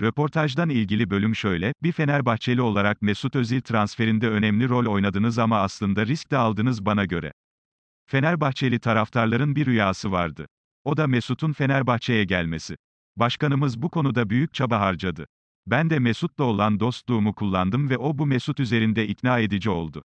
Röportajdan ilgili bölüm şöyle, bir Fenerbahçeli olarak Mesut Özil transferinde önemli rol oynadınız ama aslında risk de aldınız bana göre. Fenerbahçeli taraftarların bir rüyası vardı. O da Mesut'un Fenerbahçe'ye gelmesi. Başkanımız bu konuda büyük çaba harcadı. Ben de Mesut'la olan dostluğumu kullandım ve o bu Mesut üzerinde ikna edici oldu.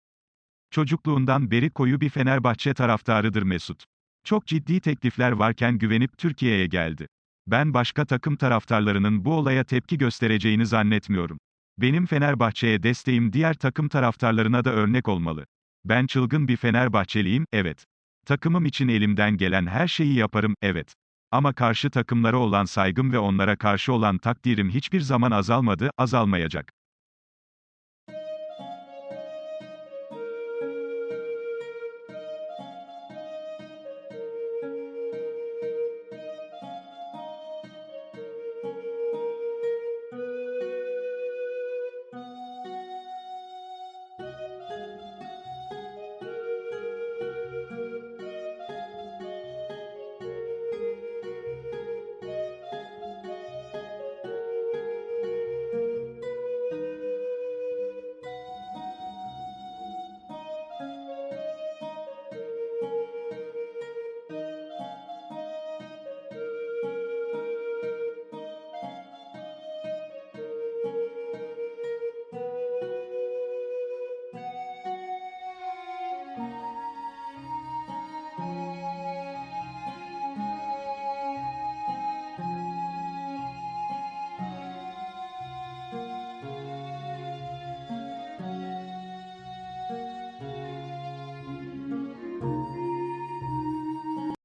Çocukluğundan beri koyu bir Fenerbahçe taraftarıdır Mesut. Çok ciddi teklifler varken güvenip Türkiye'ye geldi. Ben başka takım taraftarlarının bu olaya tepki göstereceğini zannetmiyorum. Benim Fenerbahçe'ye desteğim diğer takım taraftarlarına da örnek olmalı. Ben çılgın bir Fenerbahçeliyim, evet. Takımım için elimden gelen her şeyi yaparım, evet. Ama karşı takımlara olan saygım ve onlara karşı olan takdirim hiçbir zaman azalmadı, azalmayacak.